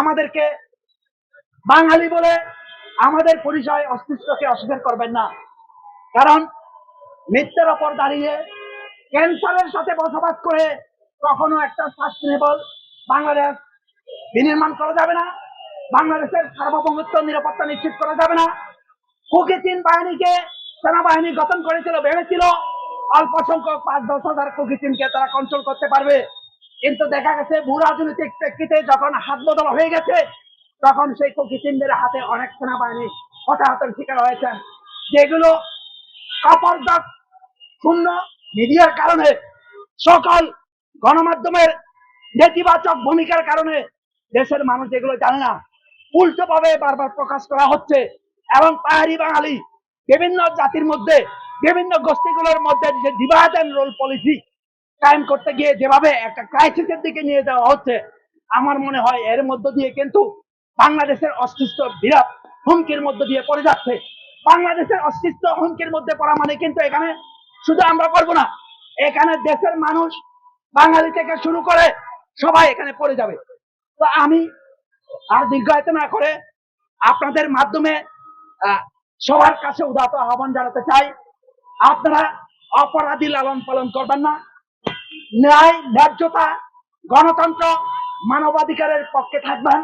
আমাদেরকে বাঙালি বলে আমাদের পরিচয় অস্তিত্বকে অস্বীকার করবেন না। কারণ মৃত্যুর ওপর দাঁড়িয়ে ক্যান্সারের সাথে বসবাস করে কখনো একটা সাস্টেনেবল বাংলাদেশ বিনির্মাণ করা যাবে না, বাংলাদেশের সার্বভৌমত্ব নিরাপত্তা নিশ্চিত করা যাবে না। কুকি চীন বাহিনীকে সেনাবাহিনী গঠন করেছিল ভেবেছিল অল্প সংখ্যক পাঁচ দশ হাজার কুকি চীনকে তারা কন্ট্রোল করতে পারবে। কিন্তু দেখা গেছে ভূ রাজনৈতিক প্রেক্ষিতে যখন হাত বদল হয়ে গেছে, তখন সেই কুকি চীনদের হাতে অনেক সেনাবাহিনী হতাহতের শিকার হয়েছেন যেগুলো অপর্দক শূন্য মিডিয়ার কারণে, সকল গণমাধ্যমের নেতিবাচক ভূমিকার কারণে দেশের মানুষ এগুলো জানে না। উল্টো ভাবে বারবার প্রকাশ করা হচ্ছে এবং পাহাড়ি বাঙালি বিভিন্ন জাতির মধ্যে, বিভিন্ন গোষ্ঠীগুলোর মধ্যে যে ডিভাইড অ্যান্ড রোল পলিসি কায়েম করতে গিয়ে যেভাবে একটা ক্রাইসিসের দিকে নিয়ে যাওয়া হচ্ছে, আমার মনে হয় এর মধ্য দিয়ে কিন্তু বাংলাদেশের অস্তিত্ব বিরাট হুমকির মধ্য দিয়ে পড়ে যাচ্ছে। বাংলাদেশের অস্তিত্ব হুমকির মধ্যে পড়া মানে কিন্তু এখানে শুধু আমরা করব না, এখানে দেশের মানুষ বাঙালি থেকে শুরু করে সবাই এখানে পড়ে যাবে। তো আমি আর দীর্ঘায়িত না করে আপনাদের মাধ্যমে সবার কাছে উদাত আহ্বান জানাতে চাই, আপনারা অপরাধী লালন পালন করবেন না। ন্যায় ন্যায্যতা গণতন্ত্র মানবাধিকারের পক্ষে থাকবেন।